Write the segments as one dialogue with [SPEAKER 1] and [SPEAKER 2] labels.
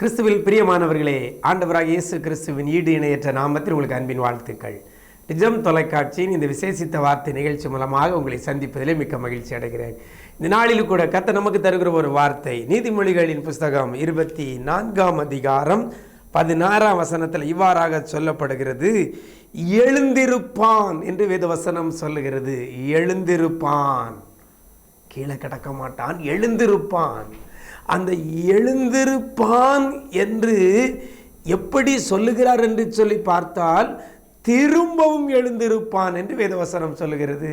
[SPEAKER 1] கிறிஸ்துவில் பிரியமானவர்களே ஆண்டவராக இயேசு கிறிஸ்துவின் ஈடு இணையற்ற நாமத்தில் உங்களுக்கு அன்பின் வாழ்த்துக்கள். நிஜம் தொலைக்காட்சியின் இந்த விசேஷித்த வார்த்தை நிகழ்ச்சி மூலமாக உங்களை சந்திப்பதிலே மிக்க மகிழ்ச்சி அடைகிறேன். இந்த நாளில் கூட கத்த நமக்கு தருகிற ஒரு வார்த்தை நீதிமொழிகளின் புஸ்தகம் இருபத்தி நான்காம் அதிகாரம் பதினாறாம் வசனத்தில் இவ்வாறாக சொல்லப்படுகிறது. எழுந்திருப்பான் என்று வேதவசனம் சொல்லுகிறது. எழுந்திருப்பான். கீழே கிடக்க மாட்டான். எழுந்திருப்பான். அந்த எழுந்திருப்பான் என்று எப்படி சொல்லுகிறார் என்று சொல்லி பார்த்தால் திரும்பவும் எழுந்திருப்பான் என்று வேதவசனம் சொல்லுகிறது.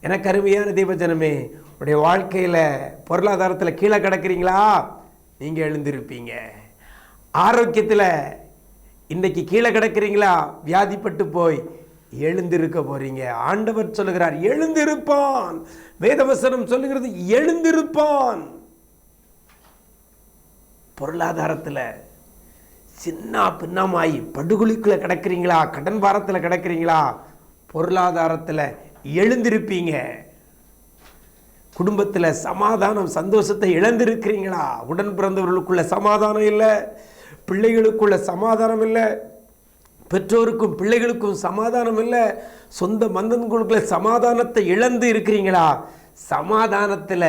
[SPEAKER 1] எனக்கு கருமையான தீபஜனமே உடைய வாழ்க்கையில் பொருளாதாரத்தில் கீழே கிடக்கிறீங்களா? நீங்கள் எழுந்திருப்பீங்க. ஆரோக்கியத்தில் இன்றைக்கி கீழே கிடக்கிறீங்களா? வியாதிப்பட்டு போய் எழுந்திருக்க போகிறீங்க ஆண்டவர் சொல்லுகிறார் எழுந்திருப்பான். வேதவசனம் சொல்லுகிறது எழுந்திருப்பான். பொருளாதாரத்தில் சின்ன பின்னமாயி படுகொலிக்குள்ளே கிடக்கிறீங்களா? கடன் பாரத்தில் கிடக்கிறீங்களா? பொருளாதாரத்தில் எழுந்திருப்பீங்க. குடும்பத்தில் சமாதானம் சந்தோஷத்தை இழந்திருக்கிறீங்களா? உடன் பிறந்தவர்களுக்குள்ள சமாதானம் இல்லை. பிள்ளைகளுக்குள்ள சமாதானம் இல்லை. பெற்றோருக்கும் பிள்ளைகளுக்கும் சமாதானம் இல்லை. சொந்த மந்தன்களுக்குள்ள சமாதானத்தை இழந்து இருக்கிறீங்களா? சமாதானத்தில்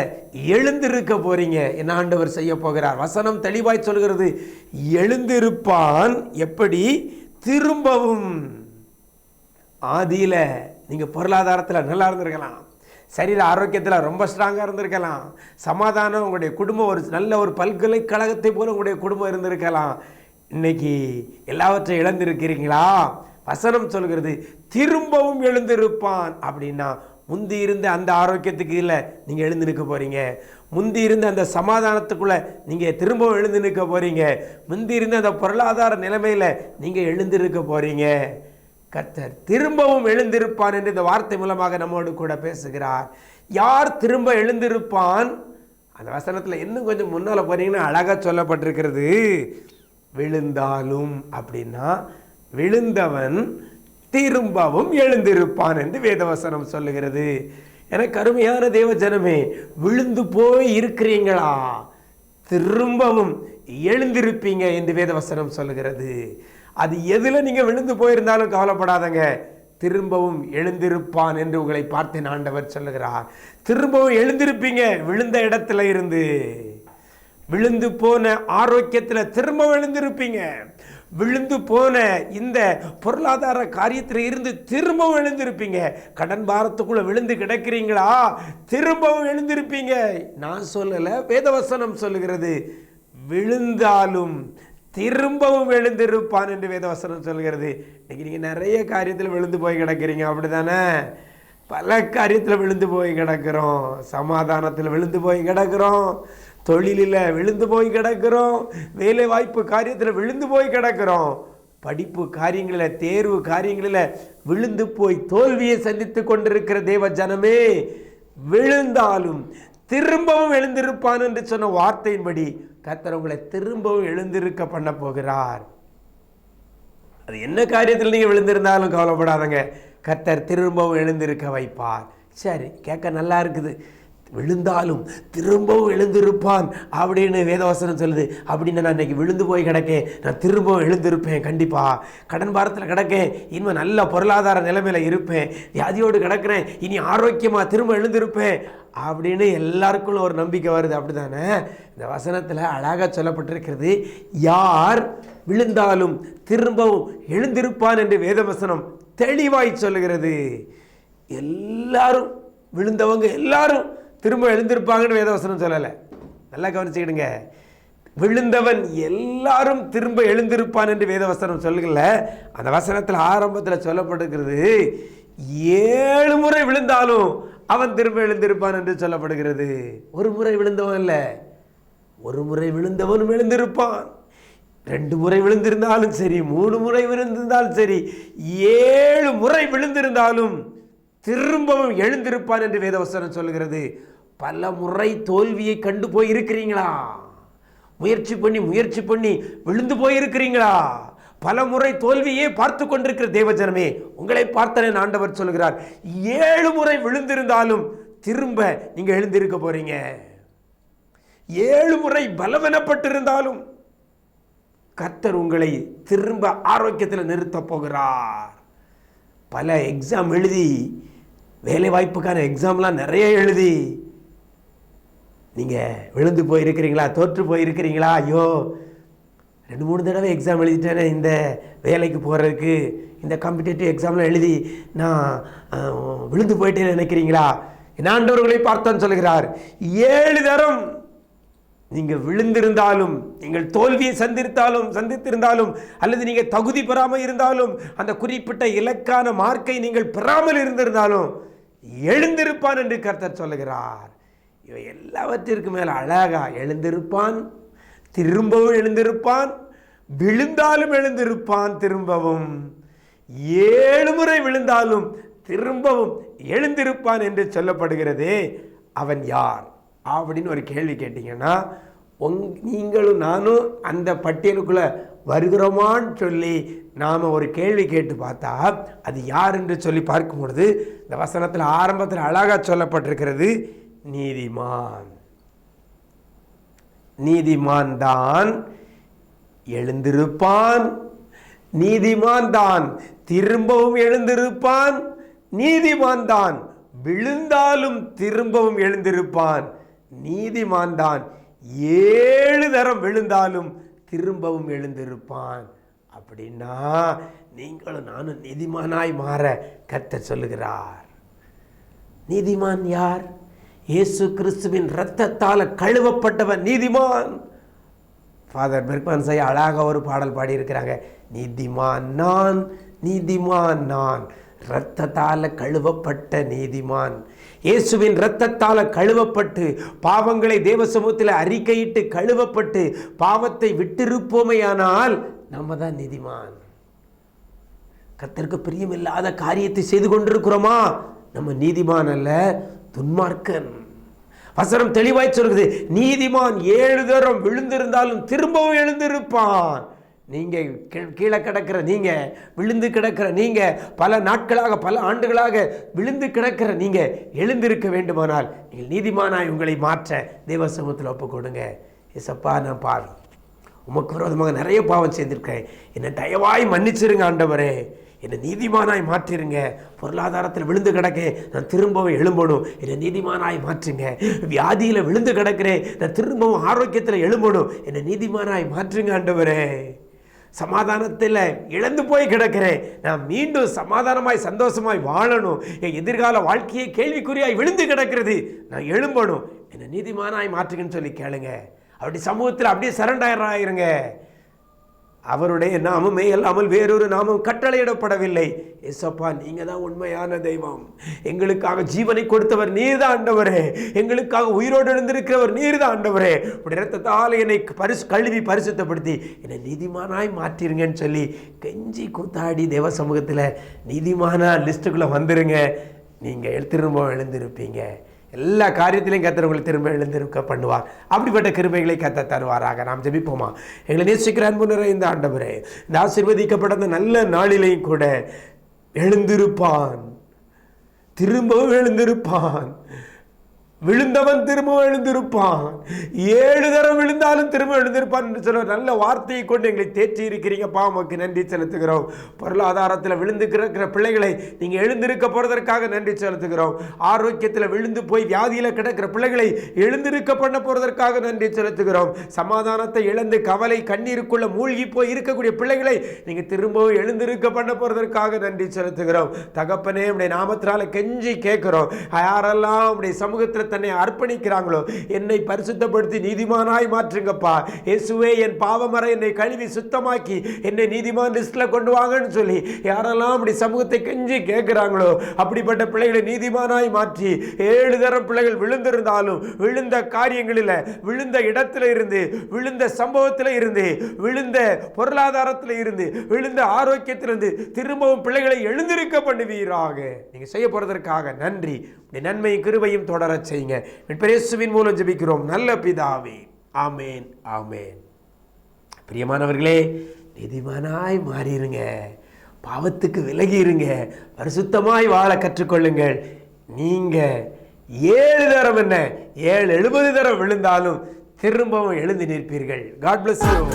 [SPEAKER 1] எழுந்திருக்க போறீங்க. என்ன ஆண்டவர் செய்ய போகிறார்? வசனம் தெளிவாய் சொல்கிறது எழுந்திருப்பான் எப்படி? திரும்பவும். ஆதியில் நீங்கள் பொருளாதாரத்தில் நல்லா இருந்திருக்கலாம். சரீர ஆரோக்கியத்தில் ரொம்ப ஸ்ட்ராங்காக இருந்திருக்கலாம். சமாதானம் உங்களுடைய குடும்பம் ஒரு நல்ல ஒரு பல்கலைக்கழகத்தை போல உங்களுடைய குடும்பம் இருந்திருக்கலாம். இன்னைக்கு எல்லாவற்றையும் இழந்திருக்கிறீங்களா? வசனம் சொல்கிறது திரும்பவும் எழுந்திருப்பான் அப்படின்னா முந்தி இருந்த அந்த ஆரோக்கியத்துக்கு இல்லை நீங்கள் எழுந்து நிற்க போகிறீங்க முந்தி இருந்த அந்த சமாதானத்துக்குள்ளே நீங்கள் திரும்பவும் எழுந்து நிற்க போகிறீங்க முந்தி இருந்த அந்த பொருளாதார நிலைமையில் நீங்கள் எழுந்திருக்க போகிறீங்க கர்த்தர் திரும்பவும் எழுந்திருப்பான் என்று இந்த வார்த்தை மூலமாக நம்மோடு கூட பேசுகிறார். யார் திரும்ப எழுந்திருப்பான்? அந்த வசனத்தில் இன்னும் கொஞ்சம் முன்னால் போனீங்கன்னா அழகாக சொல்லப்பட்டிருக்கிறது. விழுந்தாலும் அப்படின்னா விழுந்தவன் திரும்பவும் எழுந்திருப்பான் என்று வேதவசனம் சொல்லுகிறது. எனக்கு கருமையான தேவ ஜனமே விழுந்து போய் இருக்கிறீங்களா? திரும்பவும் எழுந்திருப்பீங்க என்று வேதவசனம் சொல்லுகிறது. அது எதில் நீங்கள் விழுந்து போயிருந்தாலும் கவலைப்படாதங்க. திரும்பவும் எழுந்திருப்பான் என்று உங்களை பார்த்தேன் ஆண்டவர் சொல்லுகிறார். திரும்பவும் எழுந்திருப்பீங்க விழுந்த இடத்துல இருந்து. விழுந்து போன ஆரோக்கியத்தில் திரும்ப எழுந்திருப்பீங்க. விழுந்து போன இந்த பொருளாதார காரியத்தில் இருந்து திரும்பவும் எழுந்திருப்பீங்க. கடன் பாரத்துக்குள்ள விழுந்து கிடக்கிறீங்களா? திரும்பவும் எழுந்திருப்பீங்க. நான் சொல்லலை வேதவசனம் சொல்லுகிறது. விழுந்தாலும் திரும்பவும் எழுந்திருப்பான் என்று வேதவசனம் சொல்கிறது இன்னைக்கு நீங்கள் நிறைய காரியத்தில் விழுந்து போய் கிடக்கிறீங்க. அப்படிதானே? பல காரியத்தில் விழுந்து போய் கிடக்கிறோம். சமாதானத்தில் விழுந்து போய் கிடக்கிறோம். தொழிலில் விழுந்து போய் கிடக்கிறோம். வேலை வாய்ப்பு காரியத்தில் விழுந்து போய் கிடக்கிறோம். படிப்பு காரியங்களில் தேர்வு காரியங்களில் விழுந்து போய் தோல்வியை சந்தித்து கொண்டிருக்கிற தேவ ஜனமே விழுந்தாலும் திரும்பவும் எழுந்திருப்பான் என்று சொன்ன வார்த்தையின்படி கத்தர் உங்களை திரும்பவும் எழுந்திருக்க பண்ண போகிறார். அது என்ன காரியத்தில் நீங்கள் விழுந்திருந்தாலும் கவலைப்படாதங்க. கத்தர் திரும்பவும் எழுந்திருக்க வைப்பார். சரி கேட்க நல்லா இருக்குது. விழுந்தாலும் திரும்பவும் எழுந்திருப்பான் அப்படின்னு வேதவசனம் சொல்லுது. அப்படின்னு நான் இன்னைக்கு விழுந்து போய் கிடக்கேன். நான் திரும்பவும் எழுந்திருப்பேன் கண்டிப்பாக கடன் பாரத்தில் கிடக்கேன். இனிமேல் நல்ல பொருளாதார நிலைமையில் இருப்பேன். வியாதியோடு கிடக்கிறேன். இனி ஆரோக்கியமாக திரும்ப எழுந்திருப்பேன். அப்படின்னு எல்லாருக்குள்ள ஒரு நம்பிக்கை வருது. அப்படிதானே? இந்த வசனத்தில் அழகாக சொல்லப்பட்டிருக்கிறது. யார் விழுந்தாலும் திரும்பவும் எழுந்திருப்பான் என்று வேதவசனம் தெளிவாய் சொல்லுகிறது. எல்லாரும் விழுந்தவங்க எல்லாரும் திரும்ப எழுந்திருப்பாங்கன்னு வேதவசனம் சொல்லலை. நல்லா கவனிச்சுக்கிடுங்க. விழுந்தவன் எல்லாரும் திரும்ப எழுந்திருப்பான் என்று வேதவசனம் சொல்லுங்கள்ல அந்த வசனத்தில் ஆரம்பத்தில் சொல்லப்படுகிறது ஏழு முறை விழுந்தாலும் அவன் திரும்ப எழுந்திருப்பான் என்று சொல்லப்படுகிறது. ஒரு முறை விழுந்தவன் இல்லை ஒரு முறை விழுந்தவனும் எழுந்திருப்பான். ரெண்டு முறை விழுந்திருந்தாலும் சரி மூணு முறை விழுந்திருந்தாலும் சரி ஏழு முறை விழுந்திருந்தாலும் திரும்பவும் எழுந்திருப்பான் என்று வேதவசனம் சொல்லுகிறது. பல முறை தோல்வியை கண்டு போய் இருக்கிறீங்களா முயற்சி பண்ணி முயற்சி பண்ணி விழுந்து போயிருக்கிறீங்களா? பல முறை தோல்வியே பார்த்து கொண்டிருக்கிற தேவஜனமே உங்களை பார்த்தன ஆண்டவர் சொல்கிறார் ஏழு முறை விழுந்திருந்தாலும் திரும்ப நீங்கள் எழுந்திருக்க போறீங்க. ஏழு முறை பலவீனப்பட்டிருந்தாலும் கர்த்தர் உங்களை திரும்ப ஆரோக்கியத்தில் நிறுத்தப் போகிறார். பல எக்ஸாம் எழுதி வேலை வாய்ப்புக்கான எக்ஸாம்லாம் நிறைய எழுதி. நீங்கள் விழுந்து போயிருக்கிறீங்களா? தோற்று போயிருக்கிறீங்களா? ஐயோ ரெண்டு மூணு தடவை எக்ஸாம் எழுதிட்டேனே இந்த வேலைக்கு போகிறதுக்கு இந்த காம்படிட்டிவ் எக்ஸாம்லாம் எழுதி நான் விழுந்து போயிட்டேன்னு நினைக்கிறீங்களா? என் ஆண்டவர்களை பார்த்தான் சொல்கிறார் ஏழு தரம் நீங்கள் விழுந்திருந்தாலும் நீங்கள் தோல்வியை சந்தித்தாலும் சந்தித்திருந்தாலும் அல்லது நீங்கள் தகுதி பெறாமல் இருந்தாலும் அந்த குறிப்பிட்ட இலக்கான மார்க்கை நீங்கள் பெறாமல் இருந்திருந்தாலும் எழுந்திருப்பான் என்று கர்த்தர் சொல்லுகிறார். இவை எல்லாவற்றிற்கு மேலே அழகா எழுந்திருப்பான் திரும்பவும் எழுந்திருப்பான் விழுந்தாலும் எழுந்திருப்பான் திரும்பவும். ஏழு முறை விழுந்தாலும் திரும்பவும் எழுந்திருப்பான் என்று சொல்லப்படுகிறதே அவன் யார்? அப்படின்னு ஒரு கேள்வி கேட்டீங்கன்னா உங் நீங்களும் நானும் அந்த பட்டியலுக்குள்ளே வருகிறோமான்னு சொல்லி நாம் ஒரு கேள்வி கேட்டு பார்த்தா அது யார் என்று சொல்லி பார்க்கும் பொழுது இந்த வசனத்தில் ஆரம்பத்தில் அழகாக சொல்லப்பட்டிருக்கிறது நீதிமான். நீதிமான் தான் எழுந்திருப்பான். நீதிமான் தான் திரும்பவும் எழுந்திருப்பான். நீதிமான் தான் விழுந்தாலும் திரும்பவும் எழுந்திருப்பான். நீதிமான் தான் ஏழு தரம் விழுந்தாலும் திரும்பவும் எழுந்திருப்பான். அப்படின்னா நீங்களும் நானும் நீதிமானாய் மாற கத்த சொல்லுகிறார். நீதிமான் யார்? இயேசு கிறிஸ்துவின் இரத்தத்தால் கழுவப்பட்டவன் நீதிமான். ஃபாதர் பெர்க்மன் செய்ய அழகாக ஒரு பாடல் பாடியிருக்கிறாங்க. நீதிமான் நான் நீதிமான் நான். இரத்தத்தால் கழுவப்பட்ட நீதிமான். இயேசுவின் இரத்தத்தால் கழுவப்பட்டு பாவங்களை தேவ சமூகத்தில் அறிக்கையிட்டு கழுவப்பட்டு பாவத்தை விட்டிருப்போமையானால் நம்ம தான் நீதிமான். கத்திற்கு பிரியமில்லாத காரியத்தை செய்து கொண்டிருக்கிறோமா? நம்ம நீதிமான் அல்ல துன்மார்க்கன். வசனம் தெளிவாய் சொல்கிறது நீதிமான் ஏழு தரம் விழுந்திருந்தாலும் திரும்பவும் எழுந்திருப்பான். நீங்கள் கீழே கிடக்கிற நீங்கள் விழுந்து கிடக்கிற நீங்கள் பல நாட்களாக பல ஆண்டுகளாக விழுந்து கிடக்கிற நீங்கள் எழுந்திருக்க வேண்டுமானால் நீங்கள் நீதிமானாய் உங்களை மாற்ற தேவ சமூகத்தில் ஒப்பு கொடுங்க. ஏசப்பா நான் பாவி. உமக்கு விரோதமாக நிறைய பாவம் செய்திருக்கேன் என்னை தயவாய் மன்னிச்சிருங்க ஆண்டவரே. என்னை நீதிமானாய் மாற்றிருங்க. பொருளாதாரத்தில் விழுந்து கிடக்கேன் நான் திரும்பவும் எழும்பணும். என்னை நீதிமானாய் மாற்றுங்க. வியாதியில் விழுந்து கிடக்கிறேன் நான் திரும்பவும் ஆரோக்கியத்தில் எழும்பணும். என்னை நீதிமானாய் மாற்றுங்க ஆண்டவரே. சமாதானத்தில் இழந்து போய் கிடக்கிறேன். நான் மீண்டும் சமாதானமாய் சந்தோஷமாய் வாழணும். என் எதிர்கால வாழ்க்கையை கேள்விக்குறியாய் விழுந்து கிடக்கிறது. நான் எழும்பணும். என்னை நீதிமானாய் மாற்றுங்கன்னு சொல்லி கேளுங்க. அப்படி சமூகத்தில் அப்படியே சரண்டாயிரம் ஆயிருங்க. அவருடைய நாமமே இல்லாமல் வேறொரு நாமம் கட்டளையிடப்படவில்லை. ஏசப்பா நீங்க தான் உண்மையான தெய்வம். எங்களுக்காக ஜீவனை கொடுத்தவர் நீர் தான் ஆண்டவரே. எங்களுக்காக உயிரோடு எழுந்திருக்கிறவர் நீர் தான் ஆண்டவரே. உடைய ரத்தத்தால் என்னை பரிசு கழுவி பரிசுத்தப்படுத்தி என்னை நீதிமானாய் மாற்றிருங்கன்னு சொல்லி கெஞ்சி கூத்தாடி தேவ சமூகத்தில் நீதிமானா லிஸ்ட்டுக்குள்ளே வந்துருங்க. நீங்கள் திரும்ப எழுந்திருப்பீங்க. எல்லா காரியத்திலையும் கத்தர் உங்களை திரும்ப எழுந்திருக்க பண்ணுவார். அப்படிப்பட்ட கிருபைகளை கத்த தருவாராக. நாம் ஜபிப்போமா? எங்களை நேசிக்கிற அன்பு நிறைந்த ஆண்டவரே இந்த ஆசீர்வதிக்கப்பட்ட நல்ல நாளிலையும் கூட எழுந்திருப்பான். திரும்பவும் எழுந்திருப்பான். விழுந்தவன் திரும்ப எழுந்திருப்பான். ஏழு தரம் விழுந்தாலும் திரும்ப எழுந்திருப்பான் என்று சொல்ல நல்ல வார்த்தையை கொண்டு எங்களை தேற்றி இருக்கிறீங்கப்பா. உமக்கு நன்றி செலுத்துகிறோம். பொருளாதாரத்தில் விழுந்து கிடக்கிற பிள்ளைகளை நீங்கள் எழுந்திருக்க போகிறதற்காக நன்றி செலுத்துகிறோம். ஆரோக்கியத்தில் விழுந்து போய் வியாதியில் கிடக்கிற பிள்ளைகளை எழுந்திருக்க பண்ண போகிறதற்காக நன்றி செலுத்துகிறோம். சமாதானத்தை இழந்து கவலை கண்ணீருக்குள்ள மூழ்கி போய் இருக்கக்கூடிய பிள்ளைகளை நீங்கள் திரும்பவும் எழுந்திருக்க பண்ண போகிறதற்காக நன்றி செலுத்துகிறோம். தகப்பனே உடைய நாமத்தினால கெஞ்சி கேட்குறோம். யாரெல்லாம் உடைய சமூகத்தில் தன்னை அர்ப்பணிக்கிறாங்களோ? என்னை பரிசுத்தப்படுத்தி நீதிமானாய் மாற்றுங்கப்பா. இயேசுவே என் பாவமர என்னை கழுவி சுத்தமாக்கி என்னை நீதிமான் லிஸ்ட்ல கொண்டு வாங்கன்னு சொல்லி யாரெல்லாம் அப்படி சமூகத்தை கெஞ்சி கேட்குறாங்களோ அப்படிப்பட்ட பிள்ளைகளை நீதிமானாய் மாற்றி ஏழு தரம் பிள்ளைகள் விழுந்திருந்தாலும் விழுந்த காரியங்களில் விழுந்த இடத்துல இருந்து விழுந்த சம்பவத்தில் இருந்து விழுந்த பொருளாதாரத்தில் இருந்து விழுந்த ஆரோக்கியத்திலிருந்து திரும்பவும் பிள்ளைகளை எழுந்திருக்க பண்ணுவீராக. நீங்கள் செய்ய போகிறதற்காக நன்றி. நன்மை கிருபையும் தொடரச் செய்யுங்க. பிரேசுவின் மூலம் ஜெபிக்கிறோம். நல்ல பிதாவே. ஆமேன் ஆமேன். பிரியமானவர்களே நீதிமானாய் மாறிடுங்க பாவத்துக்கு விலகி இருங்க பரிசுத்தமாய் வாழ கற்றுக்கொள்ளுங்கள். நீங்க ஏழு தரம் என்ன? ஏழு எழுபது தரம் விழுந்தாலும் திரும்பவும் எழுந்து நிற்பீர்கள். God bless
[SPEAKER 2] you